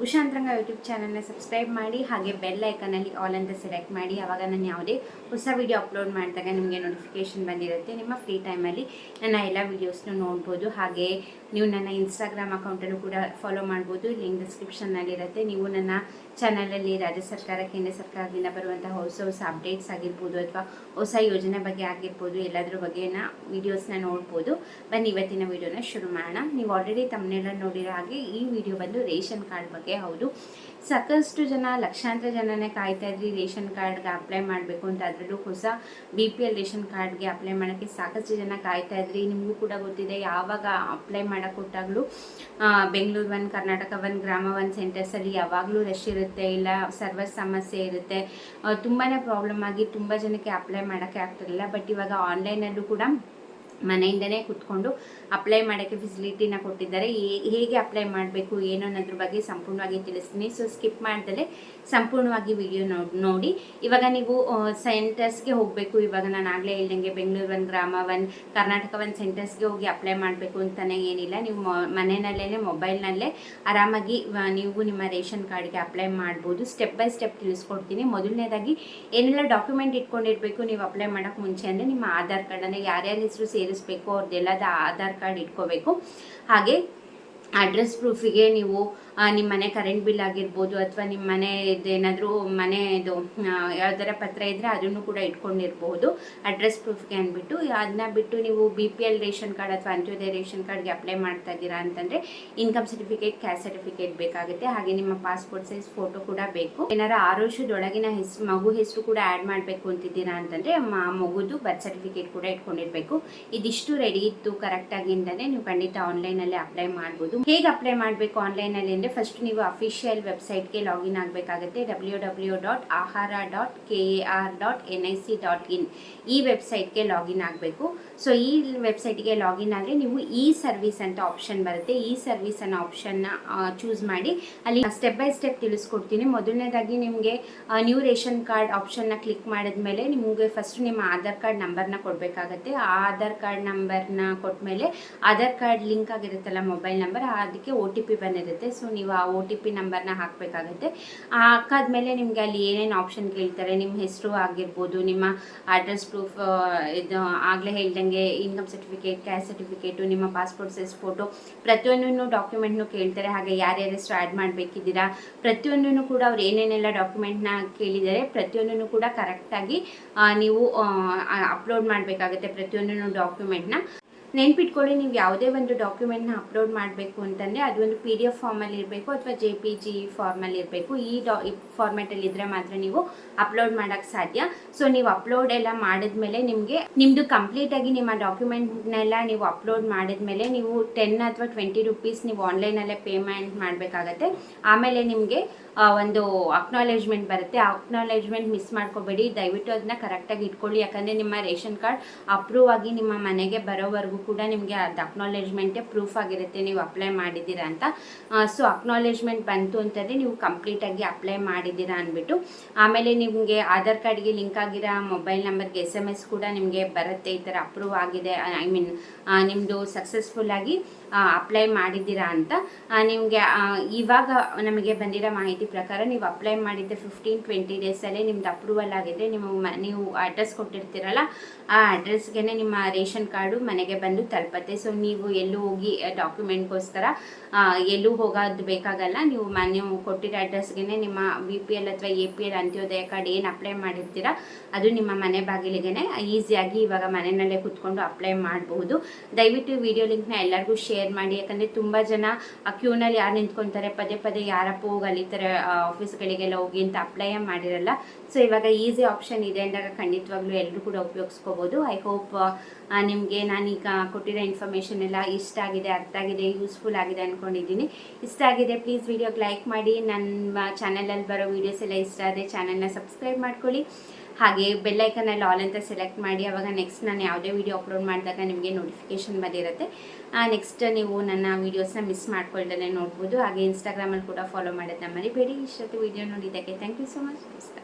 ಉಷಾ ಅಂತರಂಗ ಯೂಟ್ಯೂಬ್ ಚಾನಲ್ನ ಸಬ್ಸ್ಕ್ರೈಬ್ ಮಾಡಿ, ಹಾಗೆ ಬೆಲ್ ಐಕನಲ್ಲಿ ಆಲ್ ಅಂತ ಸೆಲೆಕ್ಟ್ ಮಾಡಿ ಆವಾಗ ನಾನು ಯಾವುದೇ ಹೊಸ ವಿಡಿಯೋ ಅಪ್ಲೋಡ್ ಮಾಡಿದಾಗ ನಿಮಗೆ ನೋಟಿಫಿಕೇಶನ್ ಬಂದಿರುತ್ತೆ. ನಿಮ್ಮ ಫ್ರೀ ಟೈಮಲ್ಲಿ ನನ್ನ ಎಲ್ಲ ವೀಡಿಯೋಸ್ನ ನೋಡ್ಬೋದು. ಹಾಗೆ ನೀವು ನನ್ನ ಇನ್ಸ್ಟಾಗ್ರಾಮ್ ಅಕೌಂಟನ್ನು ಕೂಡ ಫಾಲೋ ಮಾಡ್ಬೋದು. ಲಿಂಕ್ ಡಿಸ್ಕ್ರಿಪ್ಷನ್ನಲ್ಲಿರುತ್ತೆ ನೀವು ನನ್ನ ಚಾನಲಲ್ಲಿ ರಾಜ್ಯ ಸರ್ಕಾರ, ಕೇಂದ್ರ ಸರ್ಕಾರದಿಂದ ಬರುವಂಥ ಹೊಸ ಹೊಸ ಅಪ್ಡೇಟ್ಸ್ ಆಗಿರ್ಬೋದು ಅಥವಾ ಹೊಸ ಯೋಜನೆ ಬಗ್ಗೆ ಆಗಿರ್ಬೋದು, ಎಲ್ಲದರ ಬಗ್ಗೆನ ವೀಡಿಯೋಸ್ನ ನೋಡ್ಬೋದು. ಬನ್ನಿ, ಇವತ್ತಿನ ವೀಡಿಯೋನ ಶುರು ಮಾಡೋಣ. ನೀವು ಆಲ್ರೆಡಿ ತಮ್ಮನೆಲ್ಲ ನೋಡಿರೋ ಹಾಗೆ ಈ ವಿಡಿಯೋ ಬಂದು ರೇಷನ್ ಕಾರ್ಡ್ ಹೌದು. ಸಾಕಷ್ಟು ಜನ ಲಕ್ಷಾಂತರ ಜನನೇ ಕಾಯ್ತಾ ಇದ್ರಿ, ರೇಷನ್ ಕಾರ್ಡ್ಗೆ ಅಪ್ಲೈ ಮಾಡಬೇಕು ಅಂತ ಅದರಲ್ಲೂ ಹೊಸ ಬಿ ಪಿ ಎಲ್ ರೇಷನ್ ಕಾರ್ಡ್ಗೆ ಅಪ್ಲೈ ಮಾಡೋಕ್ಕೆ ಸಾಕಷ್ಟು ಜನ ಕಾಯ್ತಾ ಇದ್ರಿ. ನಿಮಗೂ ಕೂಡ ಗೊತ್ತಿದೆ, ಯಾವಾಗ ಅಪ್ಲೈ ಮಾಡೋಕೆ ಕೊಟ್ಟಾಗಲೂ ಬೆಂಗಳೂರು ಒನ್, ಕರ್ನಾಟಕ ಒನ್, ಗ್ರಾಮ ಒನ್ ಸೆಂಟರ್ಸಲ್ಲಿ ಯಾವಾಗಲೂ ರಶ್ ಇರುತ್ತೆ, ಇಲ್ಲ ಸರ್ವರ್ ಸಮಸ್ಯೆ ಇರುತ್ತೆ. ತುಂಬಾ ಪ್ರಾಬ್ಲಮ್ ಆಗಿ ತುಂಬ ಜನಕ್ಕೆ ಅಪ್ಲೈ ಮಾಡೋಕ್ಕೆ ಆಗ್ತಿರಲಿಲ್ಲ. ಬಟ್ ಇವಾಗ ಆನ್ಲೈನಲ್ಲೂ ಕೂಡ ಮನೆಯಿಂದನೇ ಕುತ್ಕೊಂಡು ಅಪ್ಲೈ ಮಾಡೋಕ್ಕೆ ಫೆಸಿಲಿಟಿನ ಕೊಟ್ಟಿದ್ದಾರೆ. ಹೇಗೆ ಅಪ್ಲೈ ಮಾಡಬೇಕು, ಏನು ಅನ್ನೋದ್ರ ಬಗ್ಗೆ ಸಂಪೂರ್ಣವಾಗಿ ತಿಳಿಸ್ತೀನಿ. ಸೊ ಸ್ಕಿಪ್ ಮಾಡ್ದಲೇ ಸಂಪೂರ್ಣವಾಗಿ ವಿಡಿಯೋ ನೋಡಿ. ಇವಾಗ ನೀವು ಸೆಂಟರ್ಸ್ಗೆ ಹೋಗಬೇಕು. ಇವಾಗ ನಾನು ಆಗಲೇ ಹೇಳ್ದಂಗೆ ಬೆಂಗಳೂರು ಒಂದು, ಗ್ರಾಮ ಒನ್ ಕರ್ನಾಟಕ ಒಂದು ಸೆಂಟರ್ಸ್ಗೆ ಹೋಗಿ ಅಪ್ಲೈ ಮಾಡಬೇಕು ಅಂತಲೇ ಏನಿಲ್ಲ. ನೀವು ಮನೆಯಲ್ಲೇ ಮೊಬೈಲ್ನಲ್ಲೇ ಆರಾಮಾಗಿ ನೀವು ನಿಮ್ಮ ರೇಷನ್ ಕಾರ್ಡ್ಗೆ ಅಪ್ಲೈ ಮಾಡ್ಬೋದು. ಸ್ಟೆಪ್ ಬೈ ಸ್ಟೆಪ್ ತಿಳಿಸ್ಕೊಡ್ತೀನಿ. ಮೊದಲನೇದಾಗಿ ಏನೆಲ್ಲ ಡಾಕ್ಯುಮೆಂಟ್ ಇಟ್ಕೊಂಡಿರಬೇಕು, ನೀವು ಅಪ್ಲೈ ಮಾಡೋಕ್ಕೆ ಮುಂಚೆ ಅಂದರೆ ನಿಮ್ಮ ಆಧಾರ್ ಕಾರ್ಡನ್ನು ಯಾರ್ಯಾರ ಹೆಸರು ಸೇರಿಸ್ಬೇಕು ಅವ್ರದ್ದೆಲ್ಲದ ಆಧಾರ್ ಕಾರ್ಡ್ ಇಟ್ಕೋಬೇಕು. ಹಾಗೆ ಅಡ್ರೆಸ್ ಪ್ರೂಫಿಗೆ ನೀವು ನಿಮ್ಮ ಮನೆ ಕರೆಂಟ್ ಬಿಲ್ ಆಗಿರ್ಬೋದು ಅಥವಾ ನಿಮ್ಮ ಮನೆ ಮನೆದು ಆ, ಯಾವ್ದಾರ ಪತ್ರ ಇದ್ದರೆ ಅದನ್ನು ಕೂಡ ಇಟ್ಕೊಂಡಿರ್ಬೋದು. ಅಡ್ರೆಸ್ ಪ್ರೂಫ್ಗೆ ಅಂದ್ಬಿಟ್ಟು ಅದನ್ನ ಬಿಟ್ಟು ನೀವು B P L ration card ಅಥವಾ ಅಂತ್ಯೋದಯ ರೇಷನ್ ಕಾರ್ಡ್ಗೆ ಅಪ್ಲೈ ಮಾಡ್ತಾ ಇದ್ದೀರಾ ಅಂತಂದರೆ ಇನ್ಕಮ್ ಸರ್ಟಿಫಿಕೇಟ್ ಕ್ಯಾಸ್ಟ್ ಸರ್ಟಿಫಿಕೇಟ್ ಬೇಕಾಗುತ್ತೆ. ಹಾಗೆ ನಿಮ್ಮ ಪಾಸ್ಪೋರ್ಟ್ ಸೈಜ್ ಫೋಟೋ ಕೂಡ ಬೇಕು. ಏನಾರ ಆರು ವರ್ಷದೊಳಗಿನ ಹೆಸರು ಮಗು ಹೆಸರು ಕೂಡ ಆ್ಯಡ್ ಮಾಡಬೇಕು ಅಂತಿದ್ದೀರಾ ಅಂತಂದರೆ ಮಗುದು ಬರ್ತ್ ಸರ್ಟಿಫಿಕೇಟ್ ಕೂಡ ಇಟ್ಕೊಂಡಿರಬೇಕು. ಇದಿಷ್ಟು ರೆಡಿ ಇತ್ತು ಕರೆಕ್ಟಾಗಿಂದನೇ ನೀವು ಖಂಡಿತ ಆನ್ಲೈನಲ್ಲಿ ಅಪ್ಲೈ ಮಾಡ್ಬೋದು. ಹೇಗೆ ಅಪ್ಲೈ ಮಾಡಬೇಕು ಆನ್ಲೈನಲ್ಲಿ ಅಂದರೆ ಫಸ್ಟ್ ನೀವು ಅಫಿಷಿಯಲ್ ವೆಬ್ಸೈಟ್ಗೆ login ಆಗಬೇಕಾಗುತ್ತೆ W W dot Ahara dot K A R dot N I C dot in ಈ ವೆಬ್ಸೈಟ್ಗೆ ಲಾಗಿನ್ ಆಗಬೇಕು ಸೊ ಈ ವೆಬ್ಸೈಟ್ಗೆ ಲಾಗಿನ್ ಆದರೆ ನೀವು ಇ ಸರ್ವಿಸ್ ಅಂತ ಆಪ್ಷನ್ ಬರುತ್ತೆ. ಇ ಸರ್ವಿಸ್ ಅನ್ನೋ ಆಪ್ಷನ್ನ ಚೂಸ್ ಮಾಡಿ ಅಲ್ಲಿ ಸ್ಟೆಪ್ ಬೈ ಸ್ಟೆಪ್ ತಿಳಿಸ್ಕೊಡ್ತೀನಿ. ಮೊದಲನೇದಾಗಿ ನಿಮಗೆ ನ್ಯೂ ರೇಷನ್ ಕಾರ್ಡ್ ಆಪ್ಷನ್ನ ಕ್ಲಿಕ್ ಮಾಡಿದ್ಮೇಲೆ ನಿಮಗೆ ಫಸ್ಟ್ ನಿಮ್ಮ ಆಧಾರ್ ಕಾರ್ಡ್ ನಂಬರ್ನ ಕೊಡಬೇಕಾಗತ್ತೆ. ಆ ಆಧಾರ್ ಕಾರ್ಡ್ ನಂಬರ್ನ ಕೊಟ್ಮೇಲೆ ಆಧಾರ್ ಕಾರ್ಡ್ ಲಿಂಕ್ ಆಗಿರುತ್ತಲ್ಲ ಮೊಬೈಲ್ ನಂಬರ್ ಅದಕ್ಕೆ ಒ ಟಿ ಪಿ ಬಂದಿರುತ್ತೆ. ಸೊ ನೀವು ಆ ಒ ಟಿ ಪಿ ನಂಬರ್ನ ಹಾಕಬೇಕಾಗುತ್ತೆ. ಹಾಕಾದ್ಮೇಲೆ ನಿಮಗೆ ಅಲ್ಲಿ ಏನೇನು ಆಪ್ಷನ್ ಕೇಳ್ತಾರೆ? ನಿಮ್ಮ ಹೆಸರು ಆಗಿರ್ಬೋದು, ನಿಮ್ಮ ಅಡ್ರೆಸ್ ಪ್ರೂಫ್ ಇದು ಆಗಲೇ ಹೇಳ್ದಂಗೆ ಇನ್ಕಮ್ ಸರ್ಟಿಫಿಕೇಟ್ ಕ್ಯಾಸ್ಟ್ ಸರ್ಟಿಫಿಕೇಟು ನಿಮ್ಮ ಪಾಸ್ಪೋರ್ಟ್ ಸೈಜ್ ಫೋಟೋ ಪ್ರತಿಯೊಂದನ್ನು ಡಾಕ್ಯುಮೆಂಟ್ನು ಕೇಳ್ತಾರೆ. ಹಾಗೆ ಯಾರ್ಯಾರ ಹೆಸರು ಆ್ಯಡ್ ಮಾಡಬೇಕಿದ್ದೀರಾ? ಪ್ರತಿಯೊಂದನ್ನು ಕೂಡ ಅವ್ರು ಏನೇನೆಲ್ಲ ಡಾಕ್ಯುಮೆಂಟ್ನ ಕೇಳಿದ್ದಾರೆ. ಪ್ರತಿಯೊಂದನ್ನು ಕೂಡ ಕರೆಕ್ಟಾಗಿ ನೀವು ಅಪ್ಲೋಡ್ ಮಾಡಬೇಕಾಗುತ್ತೆ ಪ್ರತಿಯೊಂದನ್ನು ಡಾಕ್ಯುಮೆಂಟ್ನ ನೆನ್ಪಿಟ್ಕೊಳ್ಳಿ, ನೀವು ಯಾವುದೇ ಒಂದು ಡಾಕ್ಯುಮೆಂಟ್ನ ಅಪ್ಲೋಡ್ ಮಾಡಬೇಕು ಅಂತಂದರೆ ಅದು ಒಂದು ಪಿ ಡಿ ಎಫ್ ಫಾರ್ಮಲ್ಲಿ ಇರಬೇಕು ಅಥವಾ ಜೆ ಪಿ ಜಿ ಫಾರ್ಮಲ್ಲಿ ಇರಬೇಕು. ಈ ಡಾ ಫಾರ್ಮೆಟಲ್ಲಿ ಇದ್ದರೆ ಮಾತ್ರ ನೀವು ಅಪ್ಲೋಡ್ ಮಾಡೋಕ್ಕೆ ಸಾಧ್ಯ. ಸೊ ನೀವು ಅಪ್ಲೋಡ್ ಎಲ್ಲ ಮಾಡಿದ್ಮೇಲೆ ನಿಮಗೆ ನಿಮ್ಮದು ಕಂಪ್ಲೀಟಾಗಿ ನಿಮ್ಮ ಡಾಕ್ಯುಮೆಂಟ್ನೆಲ್ಲ ನೀವು ಅಪ್ಲೋಡ್ ಮಾಡಿದ್ಮೇಲೆ ನೀವು ಟೆನ್ ಅಥವಾ ಟ್ವೆಂಟಿ ರುಪೀಸ್ ನೀವು ಆನ್ಲೈನಲ್ಲೇ ಪೇಮೆಂಟ್ ಮಾಡಬೇಕಾಗತ್ತೆ. ಆಮೇಲೆ ನಿಮಗೆ ಒಂದು ಅಕ್ನಾಲೇಜ್ಮೆಂಟ್ ಬರುತ್ತೆ. ಆ ಅಕ್ನಾಲೇಜ್ಮೆಂಟ್ ಮಿಸ್ ಮಾಡ್ಕೋಬೇಡಿ. ದಯವಿಟ್ಟು ಅದನ್ನ ಕರೆಕ್ಟಾಗಿ ಇಟ್ಕೊಳ್ಳಿ. ಯಾಕಂದರೆ ನಿಮ್ಮ ರೇಷನ್ ಕಾರ್ಡ್ ಅಪ್ರೂವ್ ಆಗಿ ನಿಮ್ಮ ಮನೆಗೆ ಬರೋವರೆಗೂ ಕೂಡ ನಿಮಗೆ ಅದು ಅಕ್ನಾಲೇಜ್ಮೆಂಟೇ ಪ್ರೂಫ್ ಆಗಿರುತ್ತೆ, ನೀವು ಅಪ್ಲೈ ಮಾಡಿದ್ದೀರಾ ಅಂತ. ಸೊ ಅಕ್ನಾಲೇಜ್ಮೆಂಟ್ ಬಂತು ಅಂತಂದರೆ ನೀವು ಕಂಪ್ಲೀಟಾಗಿ ಅಪ್ಲೈ ಮಾಡಿದ್ದೀರಾ ಅಂದ್ಬಿಟ್ಟು, ಆಮೇಲೆ ನಿಮಗೆ ಆಧಾರ್ ಕಾರ್ಡ್ಗೆ ಲಿಂಕ್ ಆಗಿರೋ ಮೊಬೈಲ್ ನಂಬರ್ಗೆ ಎಸ್ ಎಂ ಎಸ್ ಕೂಡ ನಿಮಗೆ ಬರುತ್ತೆ, ಈ ಥರ ಅಪ್ರೂವ್ ಆಗಿದೆ ಐ ಮೀನ್ ನಿಮ್ಮದು ಸಕ್ಸಸ್ಫುಲ್ಲಾಗಿ ಅಪ್ಲೈ ಮಾಡಿದ್ದೀರಾ ಅಂತ. ನಿಮಗೆ ಇವಾಗ ನಮಗೆ ಬಂದಿರೋ ಮಾಹಿತಿ ಪ್ರಕಾರ ನೀವು ಅಪ್ಲೈ ಮಾಡಿದ್ದೆ ಫಿಫ್ಟೀನ್ ಟ್ವೆಂಟಿ ಡೇಸಲ್ಲೇ ನಿಮ್ದು ಅಪ್ರೂವಲ್ ಆಗಿದೆ, ನಿಮ್ಮ ನೀವು ಅಡ್ರೆಸ್ ಕೊಟ್ಟಿರ್ತೀರಲ್ಲ, ಆ ಅಡ್ರೆಸ್ಗೆ ನಿಮ್ಮ ರೇಷನ್ ಕಾರ್ಡು ಮನೆಗೆ ಬಂದು ತಲುಪತ್ತೆ ಸೊ ನೀವು ಎಲ್ಲೂ ಹೋಗಿ ಡಾಕ್ಯುಮೆಂಟ್ಗೋಸ್ಕರ ಎಲ್ಲೂ ಹೋಗೋದು ಬೇಕಾಗಲ್ಲ. ನೀವು ನೀವು ಕೊಟ್ಟಿರೋ ಅಡ್ರೆಸ್ಗೆ ನಿಮ್ಮ ಬಿ ಪಿ ಎಲ್ ಅಥವಾ A P L Antyodaya card ಏನು ಅಪ್ಲೈ ಮಾಡಿರ್ತೀರ, ಅದು ನಿಮ್ಮ ಮನೆ ಬಾಗಿಲಿಗೆ ಈಸಿಯಾಗಿ ಇವಾಗ ಮನೆಯಲ್ಲೇ ಕೂತ್ಕೊಂಡು ಅಪ್ಲೈ ಮಾಡಬಹುದು ದಯವಿಟ್ಟು ವಿಡಿಯೋ ಲಿಂಕ್ನ ಎಲ್ಲರಿಗೂ ಶೇರ್ ಮಾಡಿ. ಯಾಕಂದರೆ ತುಂಬ ಜನ, ಆ ಕ್ಯೂನಲ್ಲಿ ಯಾರು ನಿಂತ್ಕೊತಾರೆ, ಪದೇ ಪದೇ ಯಾರಪ್ಪ ಹೋಗಿ ಅಲಿತಾರೆ ಆಫೀಸ್ಗಳಿಗೆಲ್ಲ ಹೋಗಿ ಅಂತ ಅಪ್ಲೈ ಮಾಡಿರಲ್ಲ. ಸೊ ಇವಾಗ ಈಸಿ ಆಪ್ಷನ್ ಇದೆ ಅಂದಾಗ ಖಂಡಿತವಾಗ್ಲೂ ಎಲ್ಲರೂ ಕೂಡ ಉಪಯೋಗಿಸ್ಕೋಬೋದು. ಐ ಹೋಪ್ ನಿಮಗೆ ನಾನೀಗ ಕೊಟ್ಟಿರೋ ಇನ್ಫಾರ್ಮೇಷನ್ ಎಲ್ಲ ಇಷ್ಟ ಆಗಿದೆ, ಅರ್ಥ ಆಗಿದೆ ಯೂಸ್ಫುಲ್ ಆಗಿದೆ ಅಂದ್ಕೊಂಡಿದ್ದೀನಿ ಇಷ್ಟ ಆಗಿದೆ ಪ್ಲೀಸ್ ವಿಡಿಯೋಗೆ ಲೈಕ್ ಮಾಡಿ. ನನ್ನ ಚಾನಲಲ್ಲಿ ಬರೋ ವೀಡಿಯೋಸ್ ಎಲ್ಲ ಇಷ್ಟ ಆದರೆ ಚಾನಲ್ನ ಸಬ್ಸ್ಕ್ರೈಬ್ ಮಾಡ್ಕೊಳ್ಳಿ. ಹಾಗೆ ಬೆಲ್ಲೈಕನಲ್ಲಿ ಆಲ್ ಅಂತ ಸೆಲೆಕ್ಟ್ ಮಾಡಿ. ಅವಾಗ ನೆಕ್ಸ್ಟ್ ನಾನು ಯಾವುದೇ ವೀಡಿಯೋ ಅಪ್ಲೋಡ್ ಮಾಡಿದಾಗ ನಿಮಗೆ ನೋಟಿಫಿಕೇಷನ್ ಬಂದಿರುತ್ತೆ. ನೆಕ್ಸ್ಟ್ ನೀವು ನನ್ನ ವೀಡಿಯೋಸ್ನ ಮಿಸ್ ಮಾಡ್ಕೊಳ್ದೇ ನೋಡ್ಬೋದು. ಹಾಗೆ ಇನ್ಸ್ಟಾಗ್ರಾಮಲ್ಲಿ ಕೂಡ ಫಾಲೋ ಮಾಡೋದನ್ನ ಮರಿಬೇಡಿ. ಇಷ್ಟೊತ್ತು ವೀಡಿಯೋ ನೋಡಿದ್ದಕ್ಕೆ ಥ್ಯಾಂಕ್ ಯು ಸೊ ಮಚ್ ನಮಸ್ಕಾರ.